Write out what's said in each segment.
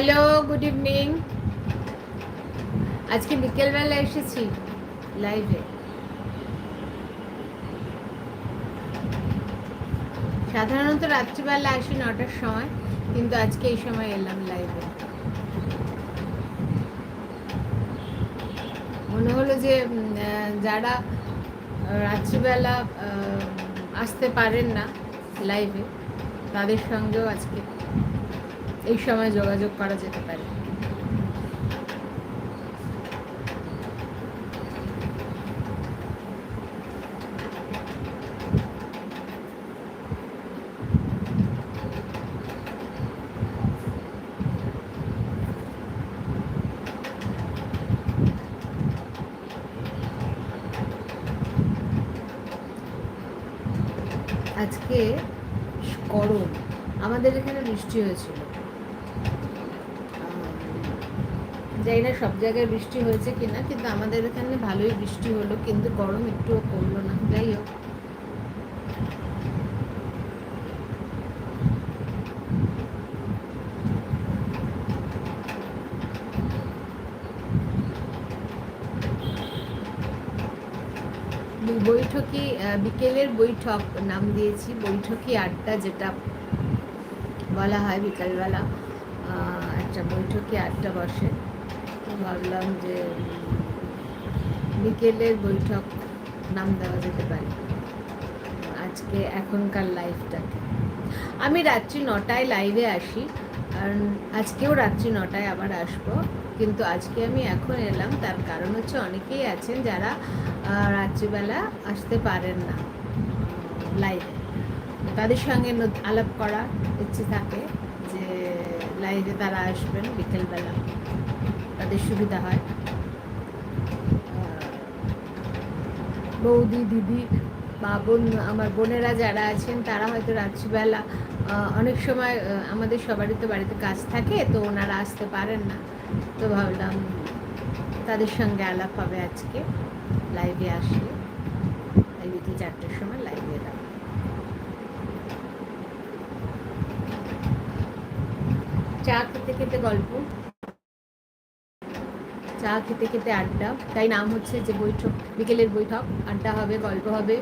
Hello good evening আজকে বিকেলবেলা এসেছি লাইভে সাধারণত রাত্রিবেলা আসি নটার সময়, কিন্তু আজকে এই সময় এলাম লাইভে মনে হলো যে যারা রাত্রিবেলা আসতে পারেন না লাইভে তাদের সঙ্গেও আজকে এই সময় যোগাযোগ করা যেতে পারে। আজকে গরম। আমাদের এখানে বৃষ্টি হয়েছিল। জানি না সব জায়গায় বৃষ্টি হয়েছে কিনা, কিন্তু আমাদের এখানে ভালোই বৃষ্টি হলো, কিন্তু গরম একটুও কমলো না। যাই হোক। বৈঠকি বিকেলের বৈঠক নাম দিয়েছি বৈঠকি আড্ডা যেটা বলা হয় বিকালবেলা একটা বৈঠকি আড্ডা বসে। ভাবলাম যে বিকেলের বৈঠক নাম দেওয়া যেতে পারে। আজকে এখনকার লাইফটাকে আমি রাত্রি নটায় লাইভে আসি, কারণ আজকেও রাত্রি নটায় আবার আসব। কিন্তু আজকে আমি এখন এলাম, তার কারণ হচ্ছে অনেকেই আছেন যারা রাত্রিবেলা আসতে পারেন না লাইভে তাদের সঙ্গে আলাপ করার ইচ্ছে থাকে যে লাইভে তারা আসবেন বিকেলবেলা। তাদের সুবিধা হয়। বৌদি, দিদি বা বোন, আমার বোনেরা যারা আছেন, তারা হয়তো রাত্রিবেলা অনেক সময় আমাদের সবারই তো বাড়িতে কাজ থাকে, তো ওনারা আসতে পারেন না। তো ভাবলাম তাদের সঙ্গে আলাপ হবে আজকে। লাইভে আসলে। এই বিকেল চারটের সময় লাইভে এলাম। চা খেতে খেতে গল্প। চা খেতে খেতে আড্ডা। তাই নাম হচ্ছে যে বৈঠক, বিকেলের বৈঠক। আড্ডা হবে, গল্প হবে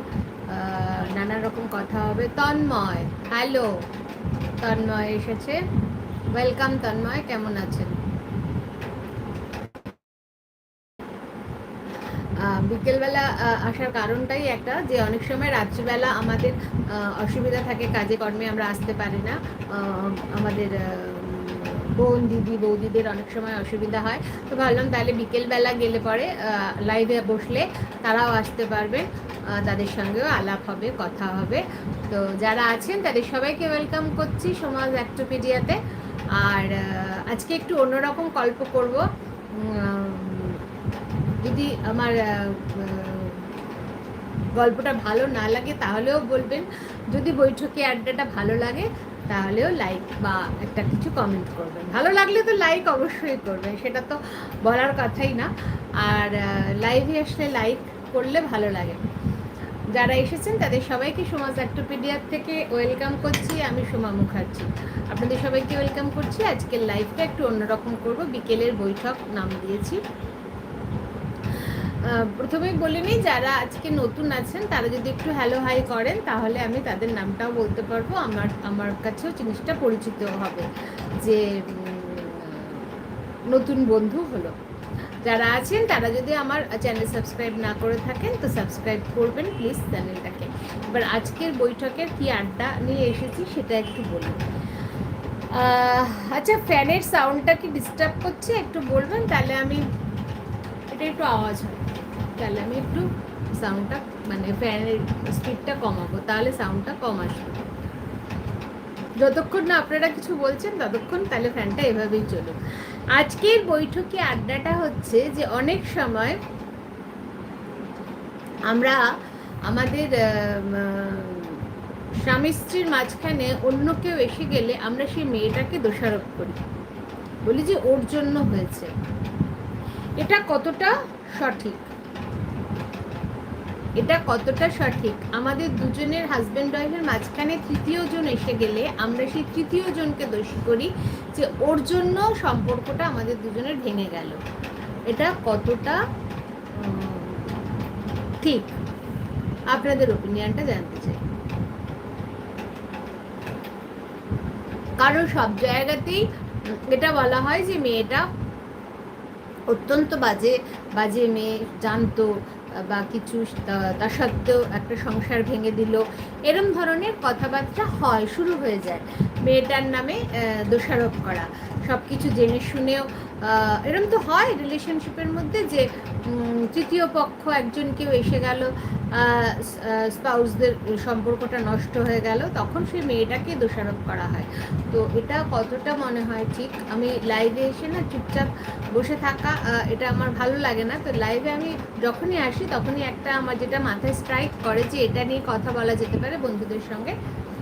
নানা রকম কথা হবে। তন্ময়, হ্যালো। তন্ময় এসেছে। ওয়েলকাম তন্ময়, কেমন আছেন? বিকেলবেলা আসার কারণটাই একটা যে অনেক সময় রাত্রিবেলা আমাদের অসুবিধা থাকে, কাজে কর্মে আমরা আসতে পারি না। আমাদের বোন, দিদি, বৌদিদের অনেক সময় অসুবিধা হয়। তো ভাবলাম তাহলে বিকেলবেলা গেলে পরে লাইভে বসলে তারাও আসতে পারবে। তাদের সঙ্গেও আলাপ হবে, কথা হবে। তো যারা আছেন তাদের সবাইকে ওয়েলকাম করছি সমাজ অ্যাক্টোপিডিয়াতে। আর আজকে একটু অন্যরকম গল্প করব। যদি আমার গল্পটা ভালো না লাগে তাহলেও বলবেন। যদি বৈঠকে আড্ডাটা ভালো লাগে তাহলেও লাইক বা একটা কিছু কমেন্ট করবেন। ভালো লাগলে তো লাইক অবশ্যই করবেন, সেটা তো বলার কথাই না। আর লাইভে আসলে লাইক করলে ভালো লাগে। যারা এসেছেন, তাদের সবাইকে সমাজ অ্যাক্টোপিডিয়ার থেকে ওয়েলকাম করছি, আমি সোমা মুখার্জি। আপনাদের সবাইকে ওয়েলকাম করছি। আজকের লাইভটা একটু অন্যরকম করব। বিকেলের বৈঠক নাম দিয়েছি। প্রথমেই বলে নিই, যারা আজকে নতুন আছেন, তারা যদি একটু হ্যালো হাই করেন, তাহলে আমি তাদের নামটাও বলতে পারব। আমার আমার কাছেও জিনিসটা পরিচিত হবে যে নতুন বন্ধু হলো। যারা আছেন, তারা যদি আমার চ্যানেল সাবস্ক্রাইব না করে থাকেন, তো সাবস্ক্রাইব করবেন প্লিজ চ্যানেলটাকে এবার আজকের বৈঠকের কি আড্ডা নিয়ে এসেছি, সেটা একটু বলি। আচ্ছা ফ্যানের সাউন্ডটা কি ডিস্টার্ব করছে? একটু বলবেন, তাহলে আমি, এটা একটু আওয়াজ হয়। তাহলে আমি একটু সাউন্ডটা মানে ফ্যানের স্পিডটা কমাবো, তাহলে সাউন্ডটা কম আসবে। যতক্ষণ না আপনারা কিছু বলছেন, ততক্ষণ তাহলে ফ্যানটা এভাবেই চলুক। আজকের বৈঠকে আড্ডাটা হচ্ছে যে অনেক সময় আমরা আমাদের স্বামী স্ত্রীর মাঝখানে অন্য কেউ এসে গেলে আমরা সেই মেয়েটাকে দোষারোপ করি। বলি যে, ওর জন্য হয়েছে। এটা কতটা সঠিক? এটা কতটা সঠিক? আমাদের দুজনের হাজব্যান্ড ওয়াইফের মাঝখানে তৃতীয় জন এসে গেলে আমরা সেই তৃতীয় জনকে দোষী করি যে ওর জন্য সম্পর্কটা আমাদের দুজনের ভেঙে গেল। এটা কতটা ঠিক? আপনাদের ওপিনিয়নটা জানতে চাই। কারণ সব জায়গাতেই এটা বলা হয় যে মেয়েটা অত্যন্ত বাজে বাজে মেয়ে, জানতো বা কিছু, তা সত্ত্বেও একটা সংসার ভেঙে দিল। এরম ধরনের কথাবার্তা হয়, শুরু হয়ে যায়। মেয়েটার নামে দোষারোপ করা। সব কিছু জেনে শুনেও এরম তো হয় রিলেশনশিপের মধ্যে যে তৃতীয় পক্ষ, একজন কেউ এসে গেল স্পাউসদের সম্পর্কটা নষ্ট হয়ে গেল, তখন সেই মেয়েটাকে দোষারোপ করা হয়। তো এটা কতটা মনে হয় ঠিক? আমি লাইভে এসে না চুপচাপ বসে থাকা এটা আমার ভালো লাগে না। তো লাইভে আমি যখনই আসি, তখনই একটা আমার যেটা মাথায় স্ট্রাইক করে যে এটা নিয়ে কথা বলা যেতে পারে বন্ধুদের সঙ্গে।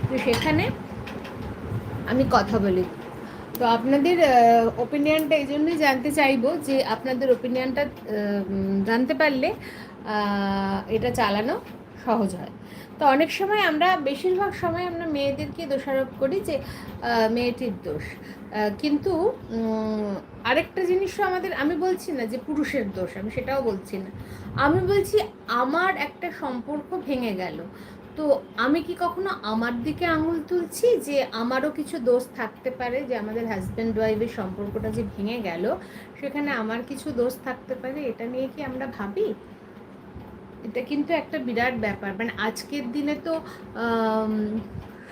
তো সেখানে আমি কথা বলি। তো আপনাদের ওপিনিয়নটা এই জন্যই জানতে চাইব যে আপনাদের ওপিনিয়নটা জানতে পারলে এটা চালানো সহজ হয়। তো অনেক সময় আমরা, বেশিরভাগ সময় আমরা মেয়েদেরকে দোষারোপ করি যে মেয়েটির দোষ। কিন্তু আরেকটা জিনিসও আমাদের, আমি বলছি না যে পুরুষের দোষ, আমি সেটাও বলছি না। আমি বলছি আমার একটা সম্পর্ক ভেঙে গেল। তো আমি কি কখনো আমার দিকে আঙুল তুলছি যে আমারও কিছু দোষ থাকতে পারে যে আমাদের হাজব্যান্ড ওয়াইফের সম্পর্কটা যে ভেঙে গেল, সেখানে আমার কিছু দোষ থাকতে পারে? এটা নিয়ে কি আমরা ভাবি? এটা কিন্তু একটা বিরাট ব্যাপার। মানে আজকের দিনে তো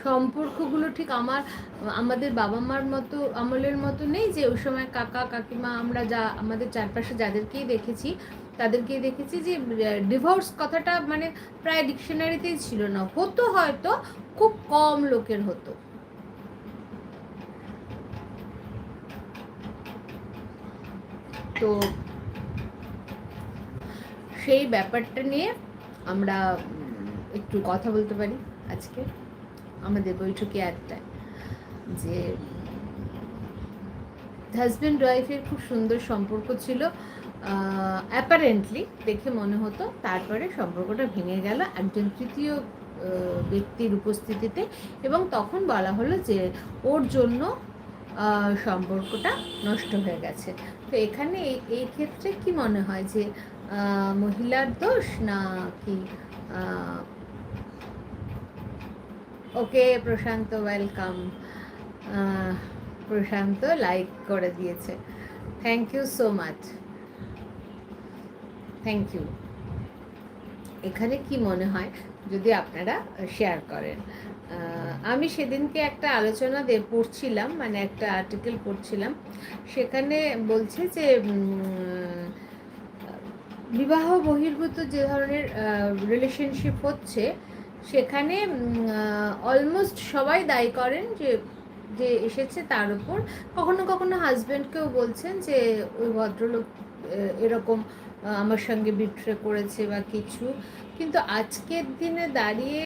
সম্পর্কগুলো ঠিক আমার, আমাদের বাবা মার মতো, আমলের মতো নেই যে ওই সময় কাকা, কাকিমা আমরা যা, আমাদের চারপাশে যাদেরকেই দেখেছি তাদেরকেই দেখেছি যে ডিভোর্স কথাটা মানে প্রায় ডিকশনারিতেই ছিল না। হতো হয়তো, খুব কম লোকের হতো। তো সেই ব্যাপারটা নিয়ে আমরা একটু কথা বলতে পারি আজকে, আমাদের বৈঠকে একটাই যে হাজব্যান্ড ওয়াইফের খুব সুন্দর সম্পর্ক ছিল। অ্যাপারেন্টলি দেখে মনে হতো তারপরে সম্পর্কটা ভেঙে গেল একজন তৃতীয় ব্যক্তির উপস্থিতিতে এবং তখন বলা হলো যে ওর জন্য সম্পর্কটা নষ্ট হয়ে গেছে। তো এখানে এই ক্ষেত্রে কি মনে হয় যে মহিলার দোষ না কি ওকে প্রশান্ত ওয়েলকাম প্রশান্ত লাইক করে দিয়েছে। Thank you so much thank you এখানে কি মনে হয়? যদি আপনারা শেয়ার করেন। আমি সেদিনকে একটা আলোচনা দে, পড়ছিলাম মানে একটা আর্টিকেল পড়ছিলাম। সেখানে বলছে যে বিবাহ বহির্ভূত যে ধরনের রিলেশনশিপ হচ্ছে, সেখানে অলমোস্ট সবাই দায়ী করেন যে যে এসেছে তার উপর। কখনো কখনো হাজব্যান্ডকেও বলছেন যে, ওই ভদ্রলোক এরকম আমার সঙ্গে বিট্রে করেছে বা কিছু। কিন্তু আজকের দিনে দাঁড়িয়ে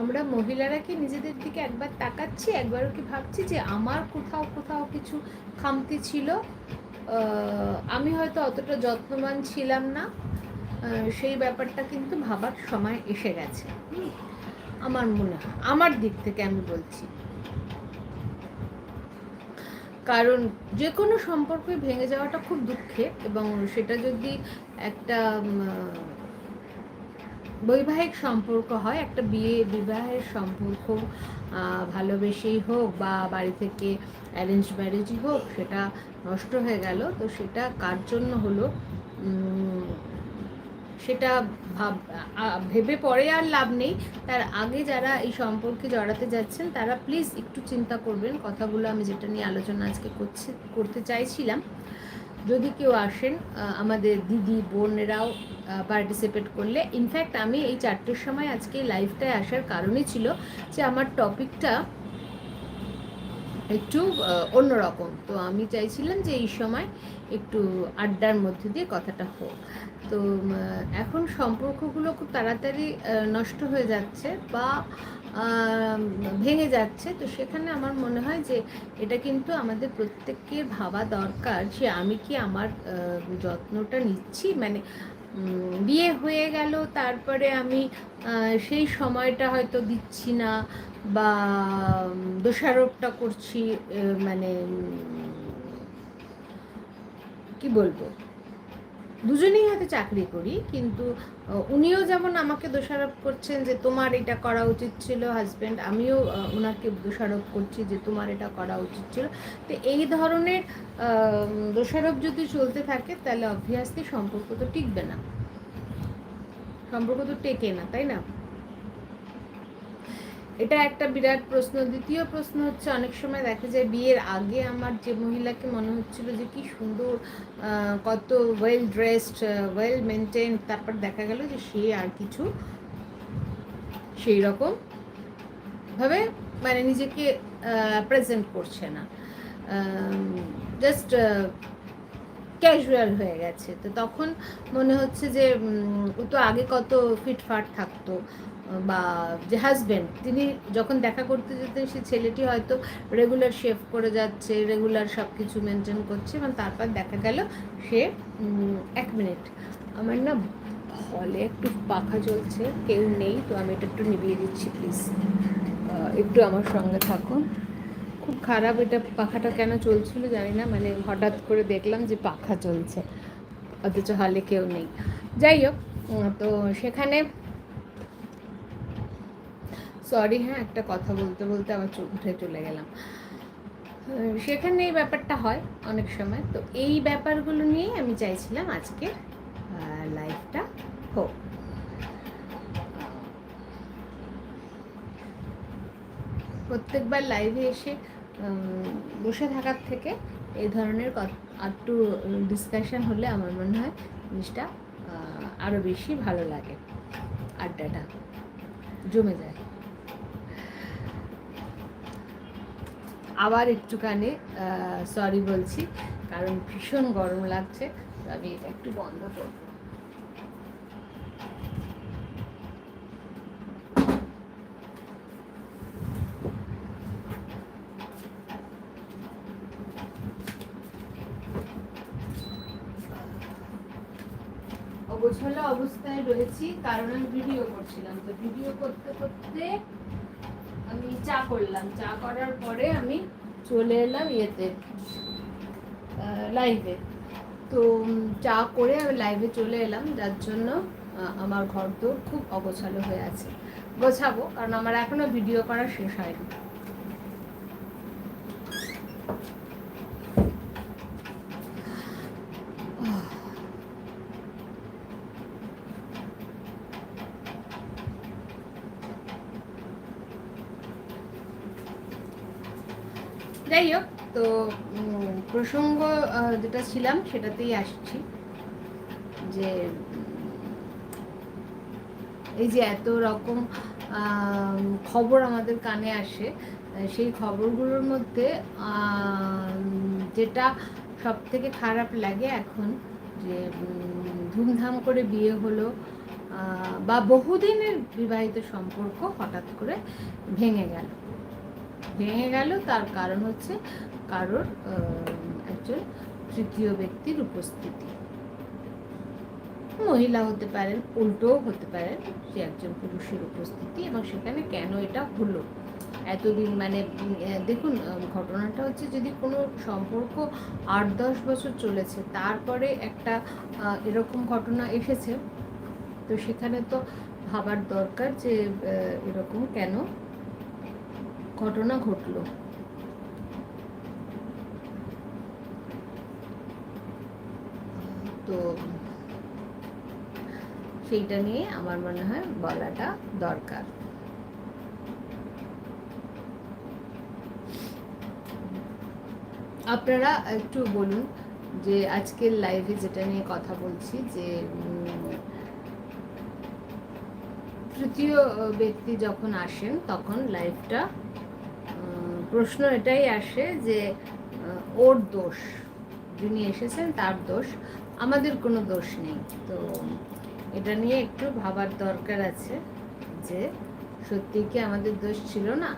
আমরা মহিলারা কি নিজেদের দিকে একবার তাকাচ্ছি? একবারও কি ভাবছি যে, আমার কোথাও কোথাও কিছু খামতি ছিল? আমি হয়তো অতটা যত্নবান ছিলাম না। সেই ব্যাপারটা কিন্তু ভাবার সময় এসে গেছে। আমার মনে হয়, আমার দিক থেকে আমি বলছি। কারণ যে কোনো সম্পর্কে ভেঙে যাওয়াটা খুব দুঃখের এবং সেটা যদি একটা বৈবাহিক সম্পর্ক হয়, একটা বিয়ে, বিবাহের সম্পর্ক ভালোবেসেই হোক বা বাড়ি থেকে অ্যারেঞ্জ ম্যারেজই হোক, সেটা নষ্ট হয়ে গেল, তো সেটা কার জন্য হলো? সেটা ভাব ভেবে পরে আর লাভ নেই। তার আগে যারা এই সম্পর্কে জড়াতে যাচ্ছেন, তারা প্লিজ একটু চিন্তা করবেন। কথাগুলো আমি যেটা নিয়ে আলোচনা আজকে করছি করতে চাইছিলাম। যদি কেউ আসেন আমাদের দিদি, বোনেরাও পার্টিসিপেট করলে। ইনফ্যাক্ট আমি এই চারটের সময় আজকে লাইভটায় আসার কারণই ছিল যে আমার টপিকটা একটু অন্যরকম। তো আমি চাইছিলাম যে এই সময় একটু আড্ডার মধ্যে দিয়ে কথাটা হোক। তো এখন সম্পর্কগুলো খুব তাড়াতাড়ি নষ্ট হয়ে যাচ্ছে বা ভেঙে যাচ্ছে। তো সেখানে আমার মনে হয় যে এটা কিন্তু আমাদের প্রত্যেকের ভাবা দরকার যে আমি কি আমার যত্নটা নিচ্ছি? মানে বিয়ে হয়ে গেল, তারপরে আমি সেই সময়টা হয়তো দিচ্ছি না বা দোষারোপটা করছি মানে কি বলব? দুজনেই হয়তো চাকরি করি, কিন্তু উনিও যেমন আমাকে দোষারোপ করছেন যে তোমার এটা করা উচিত ছিল হাজব্যান্ড আমিও ওনাকে দোষারোপ করছি যে তোমার এটা করা উচিত ছিল। তো এই ধরনের দোষারোপ যদি চলতে থাকে, তাহলে অভিয়াসলি সম্পর্ক তো টিকবে না। সম্পর্ক তো টেকে না, তাই না? এটা একটা বিরাট প্রশ্ন। দ্বিতীয় প্রশ্ন হচ্ছে, অনেক সময় দেখা যায় বিয়ের আগে আমার যে মহিলাকে মনে হচ্ছিল যে কি সুন্দর কত ওয়েল ড্রেসড ওয়েল মেনটেন তারপর দেখা গেল যে সে আর কিছু সেই রকম ভাবে মানে নিজেকে প্রেজেন্ট করছে না। জাস্ট ক্যাজুয়াল হয়ে গেছে। তো তখন মনে হচ্ছে যে ও তো আগে কত ফিটফাট থাকতো। বা যে হাজব্যান্ড তিনি যখন দেখা করতে যেতেন সে ছেলেটি হয়তো রেগুলার শেভ করে যাচ্ছে রেগুলার সব কিছু মেনটেন করছে, এবং তারপর দেখা গেল সে এক মিনিট আমার না হলে একটু পাখা চলছে, কেউ নেই, তো আমি এটা একটু নিভিয়ে দিচ্ছি প্লিজ একটু আমার সঙ্গে থাকুন। খুব খারাপ এটা পাখাটা কেন চলছিল জানি না মানে হঠাৎ করে দেখলাম যে পাখা চলছে, অথচ হলে কেউ নেই। যাই হোক তো সেখানে সরি হ্যাঁ একটা কথা বলতে বলতে আবার চোখ উঠে চলে গেলাম। সেখানে এই ব্যাপারটা হয় অনেক সময়। তো এই ব্যাপারগুলো নিয়েই আমি চাইছিলাম আজকে লাইফটা হোক। প্রত্যেকবার লাইভে এসে বসে থাকার থেকে এই ধরনের একটু ডিসকাশন হলে আমার মনে হয় জিনিসটা আরও বেশি ভালো লাগে। আড্ডাটা জমে যায়। আবার একটুখানি সরি বলছি, কারণ ভীষণ গরম লাগছে আমি এটা একটু বন্ধ করব। অবস্থায় রয়েছি, কারণ আমি ভিডিও করছিলাম, তো ভিডিও করতে করতে চা করলাম। চা করার পরে আমি চলে এলাম ইয়েতে লাইভে তো চা করে আমি লাইভে চলে এলাম। যার জন্য আমার ঘর তো খুব অগোছালো হয়ে আছে। গোছাবো, কারণ আমার এখনও ভিডিও করা শেষ হয়নি। যাই হোক, তো প্রসঙ্গ যেটা ছিলাম সেটাতেই আসছি যে এই যে এত রকম খবর আমাদের কানে আসে সেই খবরগুলোর মধ্যে যেটা সব থেকে খারাপ লাগে এখন যে ধুমধাম করে বিয়ে হলো বা বহুদিনের বিবাহিত সম্পর্ক হঠাৎ করে ভেঙে গেল। ভেঙে গেল। তার কারণ হচ্ছে কারোর একজন তৃতীয় ব্যক্তির উপস্থিতি। মহিলা হতে পারেন, উল্টোও হতে পারেন সে একজন পুরুষের উপস্থিতি এবং সেখানে কেন এটা হলো? এতদিন মানে দেখুন ঘটনাটা হচ্ছে যদি কোনো সম্পর্ক আট দশ বছর চলেছে, তারপরে একটা এরকম ঘটনা এসেছে, তো সেখানে তো ভাবার দরকার যে এরকম কেন ঘটনা ঘটলো। তো সেইটা নিয়ে আমার মনে হয় বলাটা দরকার। আপনারা একটু বলুন যে আজকের লাইভে যেটা নিয়ে কথা বলছি যে তৃতীয় ব্যক্তি যখন আসেন তখন লাইভটা প্রশ্ন এটাই আসে যে ওর দোষ। যিনি এসেছেন, তার দোষ। আমাদের কোনো দোষ নেই। তো এটা নিয়ে একটু ভাবার দরকার আছে যে, সত্যি কি আমাদের দোষ ছিল না?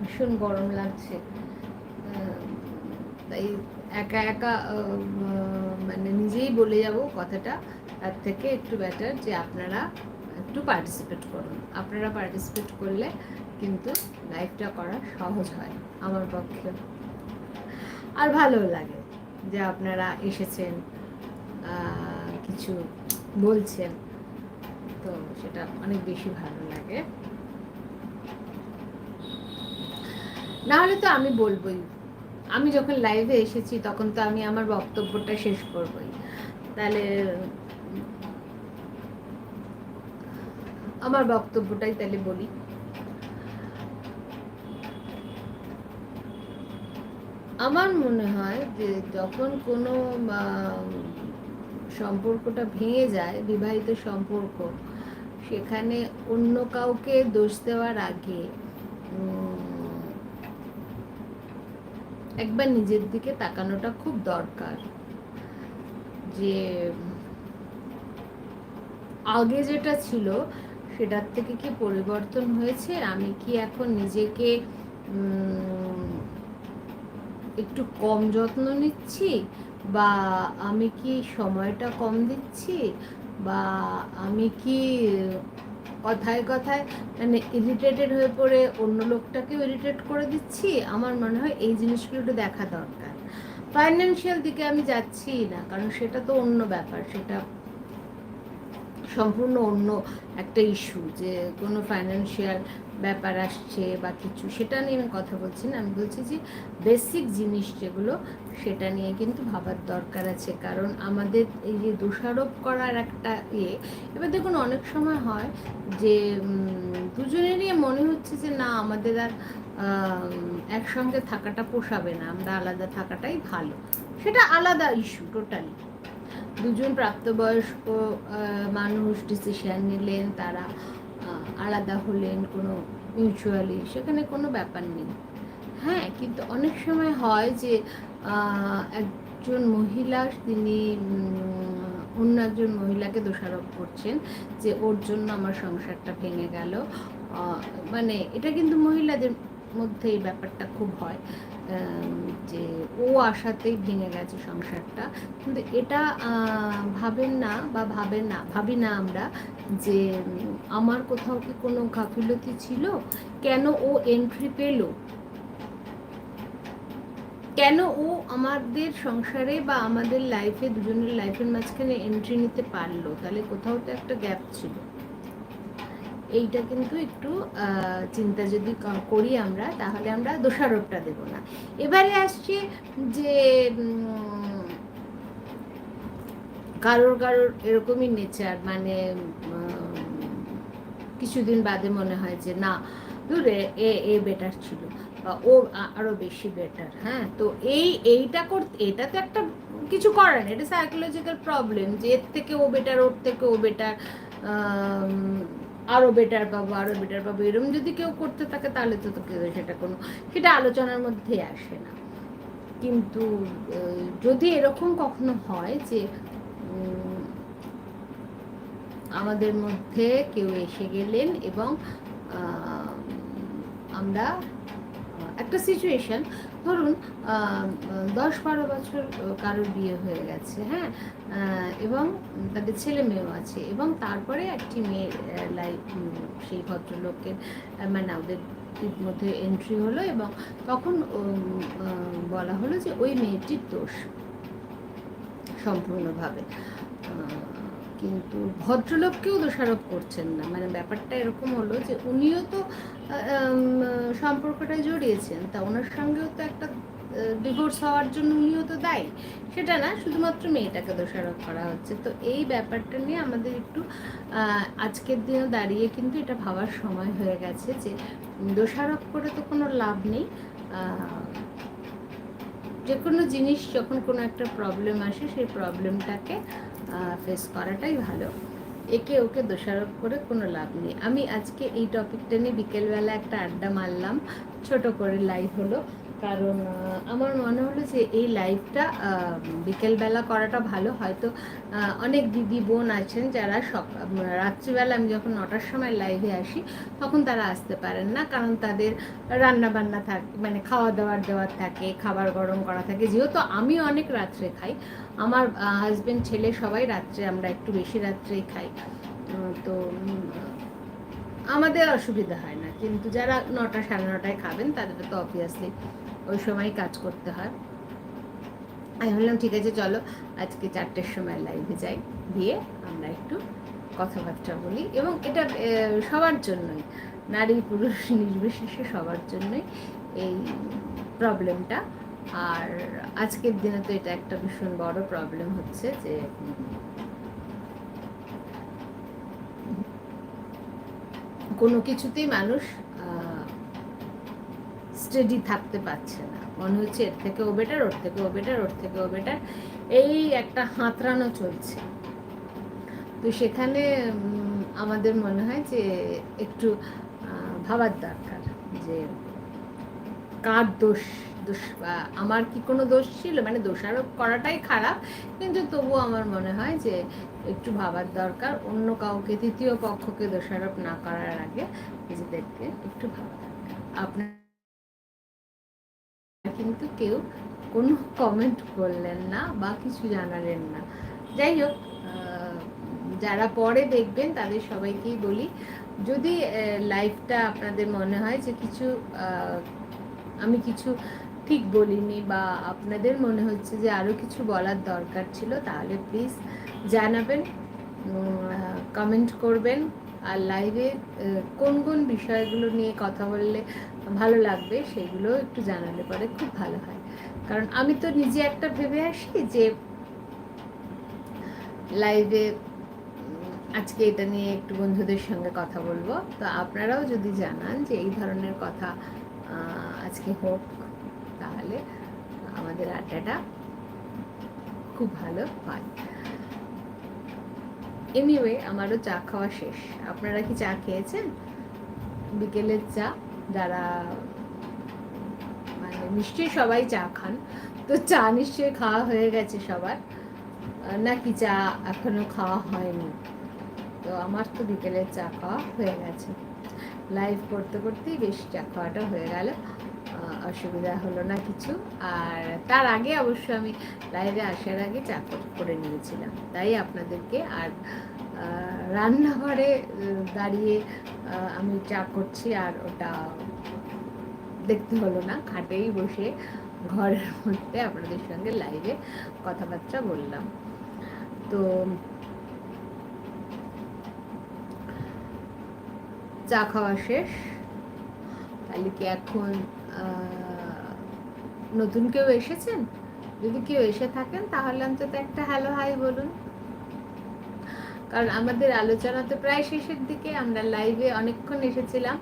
ভীষণ গরম লাগছে। তাই একা একা মানে নিজেই বলে যাব কথাটা। তার থেকে একটু বেটার যে আপনারা একটু পার্টিসিপেট করুন। আপনারা পার্টিসিপেট করলে কিন্তু লাইফটা করা সহজ হয় আমার পক্ষে। আর ভালো লাগে যে আপনারা এসেছেন কিছু বলছেন, তো সেটা অনেক বেশি ভালো লাগে। নাহলে তো আমি বলবোই। আমি যখন লাইভে এসেছি, তখন তো আমি আমার বক্তব্যটা শেষ করবই। তাহলে, আমার বক্তব্যটাই তাহলে বলি। আমার মনে হয় যে, যখন কোনো সম্পর্কটা ভেঙে যায়, বিবাহিত সম্পর্ক, সেখানে অন্য কাউকে দোষ দেওয়ার আগে একবার নিজের দিকে তাকানোটা খুব দরকার। যে আগে যেটা ছিল, সেটার থেকে কি পরিবর্তন হয়েছে? আমি কি এখন নিজেকে একটু কম যত্ন নিচ্ছি? বা আমি কি সময়টা কম দিচ্ছি? বা আমি কি কথায় কথায় মানে ইরিটেটেড হয়ে পড়ে অন্য লোকটাকেও ইরিটেট করে দিচ্ছি, আমার মনে হয় এই জিনিসগুলো একটু দেখা দরকার। ফাইন্যান্সিয়াল দিকে আমি যাচ্ছি না, কারণ সেটা তো অন্য ব্যাপার, সেটা সম্পূর্ণ অন্য একটা ইস্যু যে কোনো ফাইন্যান্সিয়াল ব্যাপার আসছে বা কিছু, সেটা নিয়ে আমি কথা বলছি না। আমি বলছি যে বেসিক জিনিস যেগুলো, সেটা নিয়ে কিন্তু ভাবার দরকার আছে। কারণ আমাদের এই যে দোষারোপ করার একটা ইয়ে এবার দেখুন অনেক সময় হয় যে দুজনেরই মনে হচ্ছে যে না, আমাদের আর একসঙ্গে থাকাটা পোষাবে না। আমরা আলাদা থাকাটাই ভালো। সেটা আলাদা ইস্যু টোটালি দুজন প্রাপ্তবয়স্ক মানুষ ডিসিশন নিলেন, তারা আলাদা হলেন, কোনো মিউচুয়ালি সেখানে কোনো ব্যাপার নেই। হ্যাঁ কিন্তু অনেক সময় হয় যে একজন মহিলা তিনি অন্য একজন মহিলাকে দোষারোপ করছেন যে, ওর জন্য আমার সংসারটা ভেঙে গেল। মানে এটা কিন্তু মহিলাদের মধ্যে এই ব্যাপারটা খুব হয়। যে ও আশাতেই ভেঙে গেছে সংসারটা। কিন্তু এটা ভাবেন না বা ভাবেন না, ভাবি না আমরা যে আমার কোথাও কি কোনো গাফিলতি ছিল? কেন ও এন্ট্রি পেল? কেন ও আমাদের সংসারে বা আমাদের লাইফে দুজনের লাইফের মাঝখানে এন্ট্রি নিতে পারল? তাহলে কোথাও তো একটা গ্যাপ ছিল। এইটা কিন্তু একটু চিন্তা যদি করি আমরা, তাহলে আমরা দোষারোপটা দেব না। এবারে আসছে যে কারোর কারোর এরকমই নেচার মানে কিছুদিন বাদে মনে হয় যে, না দূরে এ এ বেটার ছিল, বা ও আরও বেশি বেটার হ্যাঁ? তো এই, এইটা করতে এটা তো একটা কিছু করার এটা সাইকোলজিক্যাল প্রবলেম যে, এর থেকে ও বেটার ওর থেকে ও বেটার আরও বেটার পাবো আরও বেটার পাবো এরকম যদি কেউ করতে থাকে তাহলে তো তোকে সেটা কোনো, সেটা আলোচনার মধ্যে আসে না। কিন্তু যদি এরকম কখনো হয় যে আমাদের মধ্যে কেউ এসে গেলেন এবং আমরা, একটা সিচুয়েশন ধরুন দশ বারো বছর কারোর বিয়ে হয়ে গেছে হ্যাঁ? এবং তাদের ছেলে মেয়েও আছে এবং তারপরে একটি মেয়ের লাইফ সেই ভদ্রলোকের মানে ওদের মধ্যে এন্ট্রি হলো এবং তখন বলা হলো যে ওই মেয়েটির দোষ সম্পূর্ণভাবে। কিন্তু ভদ্রলোককেও দোষারোপ করছেন না। মানে ব্যাপারটা এরকম হলো যে উনিও তো সম্পর্কটায় জড়িয়েছেন। তা ওনার সঙ্গেও তো একটা ডিভোর্স হওয়ার জন্য উনিও তো দায়ী। সেটা না, শুধুমাত্র মেয়েটাকে দোষারোপ করা হচ্ছে। তো এই ব্যাপারটা নিয়ে আমাদের একটু আজকের দিনে দাঁড়িয়ে কিন্তু এটা ভাবার সময় হয়ে গেছে যে, দোষারোপ করে তো কোনো লাভ নেই। যে কোনো জিনিস যখন কোনো একটা প্রবলেম আসে, সেই প্রবলেমটাকে ফেস করাটাই ভালো। একে ওকে দোষারোপ করে কোনো লাভ নেই। আমি আজকে এই টপিকটা নিয়ে বিকেলবেলা একটা আড্ডা মারলাম। ছোট করে লাইভ হলো। কারণ আমার মনে হলো যে এই লাইভটা বিকেলবেলা করাটা ভালো। হয়তো অনেক দিদি বোন আছেন যারা সক রাত্রিবেলা আমি যখন নটার সময় লাইভে আসি, তখন তারা আসতে পারেন না। কারণ তাদের রান্না বান্না থাকে মানে খাওয়া দাওয়ার দেওয়ার থাকে, খাবার গরম করা থাকে। যেহেতু আমি অনেক রাত্রে খাই, আমার হাজবেন্ড ছেলে সবাই রাত্রে, আমরা একটু বেশি রাত্রেই খাই। তো আমাদের অসুবিধা হয় না। কিন্তু যারা নটা, সাড়ে নটায় খাবেন, তাদের তো অবভিয়াসলি ওই সময় কাজ করতে হয়। আমি ভাবলাম ঠিক আছে, চলো, আজকে চারটের সময় লাইভে যাই দিয়ে আমরা একটু কথাবার্তা বলি। এবং এটা সবার জন্যই, নারী পুরুষ নির্বিশেষে সবার জন্যই এই প্রবলেমটা আর আজকের দিনে তো এটা একটা ভীষণ বড় প্রবলেম হচ্ছে যে, কোনো কিছুতেই মানুষ স্টেডি থাকতে পারছে না। মনে হচ্ছে এর থেকেও বেটার ওর থেকেও বেটার ওর থেকেও বেটার এই একটা হাতড়ানো চলছে। তো সেখানে আমাদের মনে হয় যে একটু ভাবার দরকার যে কার দোষ দোষ আমার কি কোনো দোষ ছিল? মানে দোষারোপ করাটাই খারাপ, কিন্তু তবুও আমার মনে হয় যে একটু ভাবার দরকার। অন্য কাউকে তৃতীয় পক্ষকে দোষারোপ না করার আগে নিজেদেরকে একটু ভাবা দরকার। আপনার কিন্তু কেউ কোনো কমেন্ট করলেন না বা কিছু জানালেন না। যাই হোক যারা পরে দেখবেন তাদের সবাইকেই বলি, যদি লাইফটা আপনাদের মনে হয় যে কিছু আমি কিছু ঠিক বলিনি বা আপনাদের মনে হচ্ছে যে আরও কিছু বলার দরকার ছিল, তাহলে প্লিজ জানাবেন কমেন্ট করবেন। আর লাইভে কোন কোন বিষয়গুলো নিয়ে কথা বললে ভালো লাগবে, সেগুলো একটু জানালে পরে খুব ভালো হয়। কারণ আমি তো নিজে একটা ভেবে আসি যে লাইভে আজকে এটা নিয়ে একটু বন্ধুদের সঙ্গে কথা বলব। তো আপনারাও যদি জানান যে এই ধরনের কথা আজকে হোক, তাহলে আমাদের আড্ডাটা খুব ভালো হয়। এনিওয়ে আমারও চা খাওয়া শেষ। আপনারা কি চা খেয়েছেন? বিকেলের চা? যারা মানে নিশ্চয়ই সবাই চা খান। তো চা নিশ্চয়ই খাওয়া হয়ে গেছে সবার। নাকি চা এখনও খাওয়া হয়নি? তো আমার তো বিকেলের চা খাওয়া হয়ে গেছে। লাইভ করতে করতেই বেশ চা খাওয়াটা হয়ে গেল। অসুবিধা হলো না কিছু। আর তার আগে অবশ্য আমি লাইভে আসার আগে চা করে নিয়েছিলাম। তাই আপনাদেরকে আর রান্নাঘরে দাঁড়িয়ে আমি চা করছি আর ওটা দেখতে হলো না, খাটেই বসে ঘরের মধ্যে আপনাদের সঙ্গে লাইভে কথাবার্তা বললাম। তো চা খাওয়া শেষ। তাহলে কি এখন নতুন কেউ এসেছেন? যদি কেউ এসে থাকেন, তাহলে অন্তত একটা হ্যালো হাই বলুন। কারণ আমাদের আলোচনা তো প্রায় শেষের দিকে, আমরা লাইভে অনেকক্ষণ এসেছিলাম।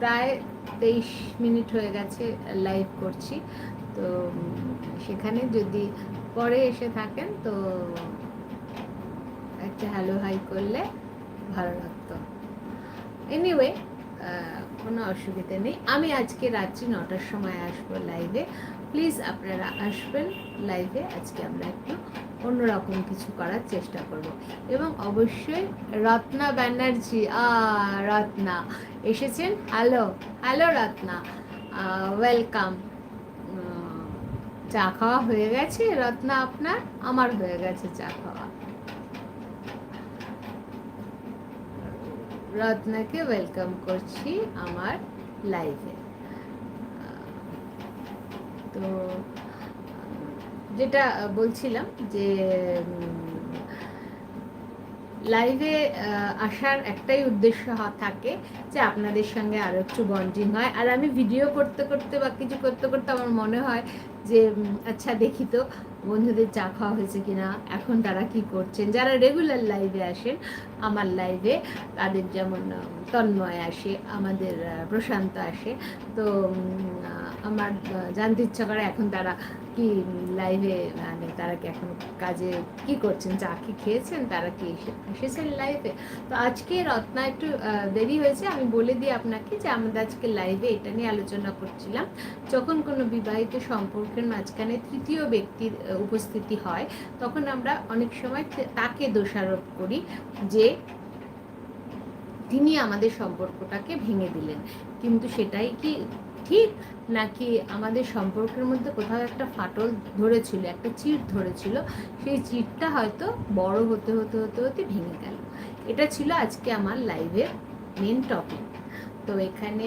প্রায় তেইশ মিনিট হয়ে গেছে লাইভ করছি। তো, সেখানে যদি পরে এসে থাকেন, তো একটা হ্যালো হাই করলে ভালো লাগতো। এনিওয়ে কোনো অসুবিধা নেই। আমি আজকে রাত্রি নটার সময় আসব লাইভে প্লিজ আপনারা আসবেন লাইভে আজকে আমরা একটু অন্যরকম কিছু করার চেষ্টা করব। এবং অবশ্যই রত্না ব্যানার্জি, আ, রত্না, এসেছেন? Hello hello Ratna welcome. চা খাওয়া হয়ে গেছে? রত্না আপনার? আমার হয়ে গেছে চা খাওয়া। রত্নাকে ওয়েলকাম করছি আমার লাইভে তো যেটা বলছিলাম যে লাইভে আসার একটাই উদ্দেশ্য থাকে যে আপনাদের সঙ্গে আরও একটু বন্ডিং হয়। আর আমি ভিডিও করতে করতে বা কিছু করতে করতে আমার মনে হয় যে আচ্ছা দেখি তো বন্ধুদের চা খাওয়া হয়েছে কিনা, এখন তারা কি করছেন? যারা রেগুলার লাইভে আসেন, আমার লাইভে তাদের যেমন তন্ময় আসে, আমাদের প্রশান্ত আসে, তো আমার জানতে ইচ্ছা করে এখন তারা কি লাইভে মানে তারা কি এখন কাজে কি করছেন, চা কি খেয়েছেন, তারা কি এসে, এসেছেন লাইভে তো আজকে রত্না একটু দেরি হয়েছে, আমি বলে দিই আপনাকে যে আমাদের আজকে লাইভে এটা নিয়ে আলোচনা করছিলাম। যখন কোনো বিবাহিত সম্পর্কের মাঝখানে তৃতীয় ব্যক্তির উপস্থিতি হয়, তখন আমরা অনেক সময় তাকে দোষারোপ করি যে তিনি আমাদের সম্পর্কটাকে ভেঙে দিলেন। কিন্তু সেটাই কি ঠিক নাকি আমাদের সম্পর্কের মধ্যে কোথাও একটা ফাটল ধরেছিল, একটা চিট ধরেছিল? সেই চিটটা হয়তো বড় হতে হতে হতে হতে ভেঙে গেল। এটা ছিল আজকে আমার লাইভের মেন টপিক তো এখানে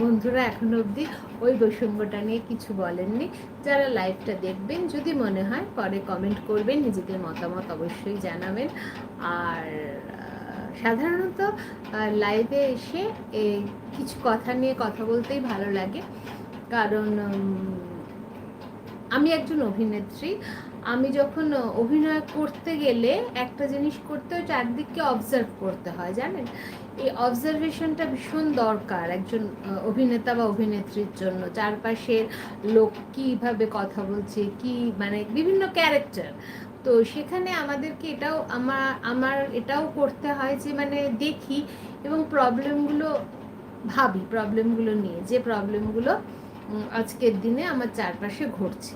বন্ধুরা এখনও অবধি ওই বৈষম্যটা নিয়ে কিছু বলেননি। যারা লাইভটা দেখবেন, যদি মনে হয়, পরে কমেন্ট করবেন, নিজেদের মতামত অবশ্যই জানাবেন। আর সাধারণত লাইভে এসে কিছু কথা নিয়ে কথা বলতেই ভালো লাগে। কারণ আমি একজন অভিনেত্রী। আমি যখন অভিনয় করতে গেলে একটা জিনিস করতে হয়, চারদিককে অবজার্ভ করতে হয়, জানেন? এই অবজারভেশনটা ভীষণ দরকার একজন অভিনেতা বা অভিনেত্রীর জন্য। চারপাশের লোক কীভাবে কথা বলছে, কি মানে বিভিন্ন ক্যারেক্টার তো সেখানে আমাদেরকে এটাও আমার আমার এটাও করতে হয় যে মানে দেখি এবং প্রবলেমগুলো ভাবি প্রবলেমগুলো নিয়ে, যে প্রবলেমগুলো আজকের দিনে আমার চারপাশে ঘটছে।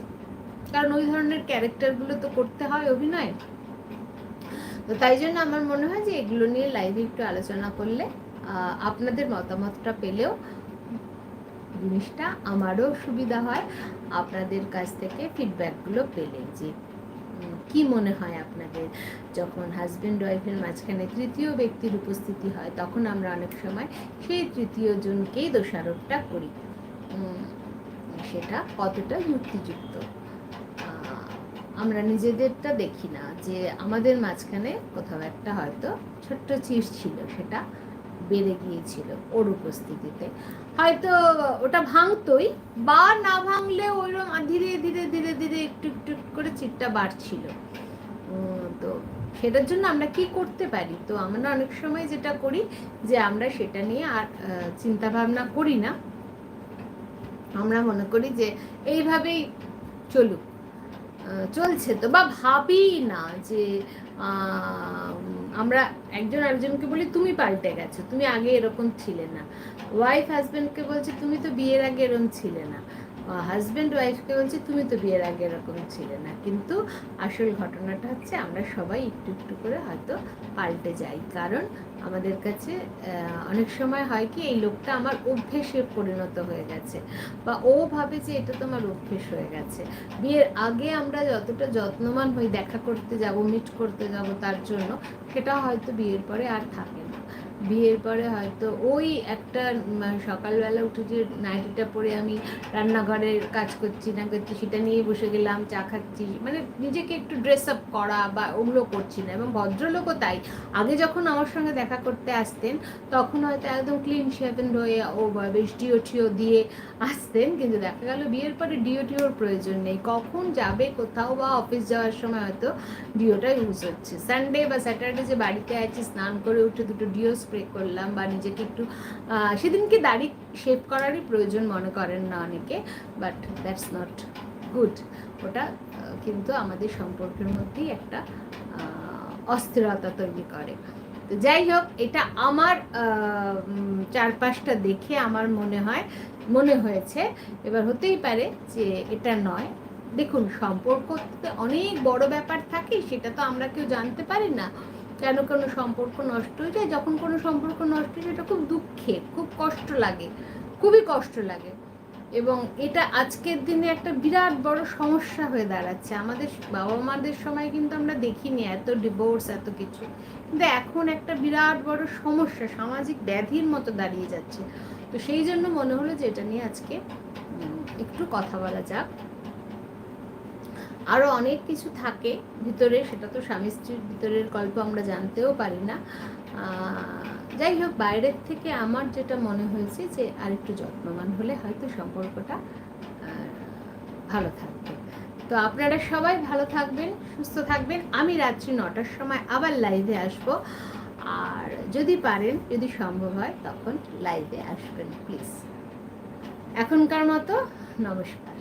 কারণ ওই ধরনের ক্যারেক্টারগুলো তো করতে হয় অভিনয়। তো তাই জন্য আমার মনে হয় যে এগুলো নিয়ে লাইভে একটু আলোচনা করলে আপনাদের মতামতটা পেলেও জিনিসটা আমারও সুবিধা হয়। আপনাদের কাছ থেকে ফিডব্যাকগুলো পেলে যে কি মনে হয় আপনাদের? যখন হাজব্যান্ড ওয়াইফের মাঝখানে তৃতীয় ব্যক্তির উপস্থিতি হয়, তখন আমরা অনেক সময় সেই তৃতীয় জনকেই দোষারোপটা করি। সেটা কতটা যুক্তিযুক্ত? আমরা নিজেদেরটা দেখি না যে আমাদের মাঝখানে কোথাও একটা হয়তো ছোট্ট চিজ ছিল, সেটা বেড়ে গিয়েছিল ওর উপস্থিতিতে। হয়তো ওটা ভাঙতোই, বা না ভাঙলে ওইরকম ধীরে ধীরে ধীরে ধীরে একটু একটু করে চিটটা বাড়ছিল। তো সেটার জন্য আমরা কি করতে পারি? তো আমরা অনেক সময় যেটা করি যে আমরা সেটা নিয়ে আর চিন্তা ভাবনা করি না। আমরা মনে করি যে এইভাবেই চলুক। চলছে তো, বা ভাবি না যে আমরা একজন আরেকজনকে বলি, তুমি পাল্টে গেছো, তুমি আগে এরকম ছিলে না। ওয়াইফ হাজব্যান্ডকে বলছে, তুমি তো বিয়ের আগে এরকম ছিলে না। হাজব্যান্ড ওয়াইফকে বলছে, তুমি তো বিয়ের আগে এরকম ছিলে না। কিন্তু আসল ঘটনাটা হচ্ছে, আমরা সবাই একটু একটু করে হয়তো পাল্টে যাই। কারণ আমাদের কাছে অনেক সময় হয় কি, এই লোকটা আমার অভ্যেসে পরিণত হয়ে গেছে বা ও ভাবে যে এটা তোমার অভ্যেস হয়ে গেছে। বিয়ের আগে আমরা যতটা যত্নবান হই, দেখা করতে যাব মিট করতে যাব তার জন্য, সেটা হয়তো বিয়ের পরে আর থাকে না। বিয়ের পরে হয়তো ওই একটা সকালবেলা উঠে যে নাইটিটা পরে আমি রান্নাঘরের কাজ করছি না করছি, সেটা নিয়ে বসে গেলাম, চা খাচ্ছি মানে নিজেকে একটু ড্রেস আপ করা বা ওগুলো করছি না। এবং ভদ্রলোকও তাই। আগে যখন আমার সঙ্গে দেখা করতে আসতেন, তখন হয়তো একদম ক্লিন শেভেন হয়ে ও বেশ ডিও টিও দিয়ে আসতেন, কিন্তু দেখা গেল বিয়ের পরে ডিও টিওর প্রয়োজন নেই। কখন যাবে, কোথাও বা অফিস যাওয়ার সময় হয়তো ডিওটা ইউজ হচ্ছে। সানডে বা স্যাটারডে যে বাড়িতে আছি, স্নান করে উঠে দুটো ডিও স্প্রে করলাম বা নিজেকে একটু সেদিনকে দাড়ি শেভ করারই প্রয়োজন মনে করেন না অনেকে বাট দ্যাটস নট গুড ওটা কিন্তু আমাদের সম্পর্কের মধ্যেই একটা অস্থিরতা তৈরি করে। তো যাই হোক, এটা আমার চারপাশটা দেখে আমার মনে হয়, মনে হয়েছে। এবার হতেই পারে যে এটা নয়। দেখুন, সম্পর্ক অনেক বড় ব্যাপার থাকে, সেটা তো আমরা কেউ জানতে পারি না। কেন কোনো সম্পর্ক নষ্ট হয়ে যায়? যখন কোনো সম্পর্ক নষ্ট হয়ে যায়, এটা খুব দুঃখে, খুব কষ্ট লাগে, খুবই কষ্ট লাগে। এবং এটা আজকের দিনে একটা বিরাট বড় সমস্যা হয়ে দাঁড়াচ্ছে। আমাদের বাবা মাদের সময় কিন্তু আমরা দেখিনি এত ডিভোর্স এত কিছু। কিন্তু এখন একটা বিরাট বড় সমস্যা, সামাজিক ব্যাধির মতো দাঁড়িয়ে যাচ্ছে। তো সেই জন্য মনে হলো যে এটা নিয়ে আজকে একটু কথা বলা যাক। আরও অনেক কিছু থাকে ভিতরে, সেটা তো স্বামী স্ত্রীর ভিতরের গল্প আমরা জানতেও পারি না। যাই হোক, বাইরের থেকে আমার যেটা মনে হয়েছে যে আরেকটু যত্নবান হলে হয়তো সম্পর্কটা ভালো থাকবে। তো আপনারা সবাই ভালো থাকবেন, সুস্থ থাকবেন। আমি রাত্রি নটার সময় আবার লাইভে আসব। আর যদি পারেন, যদি সম্ভব হয়, তখন লাইভে আসবেন প্লিজ এখনকার মতো নমস্কার।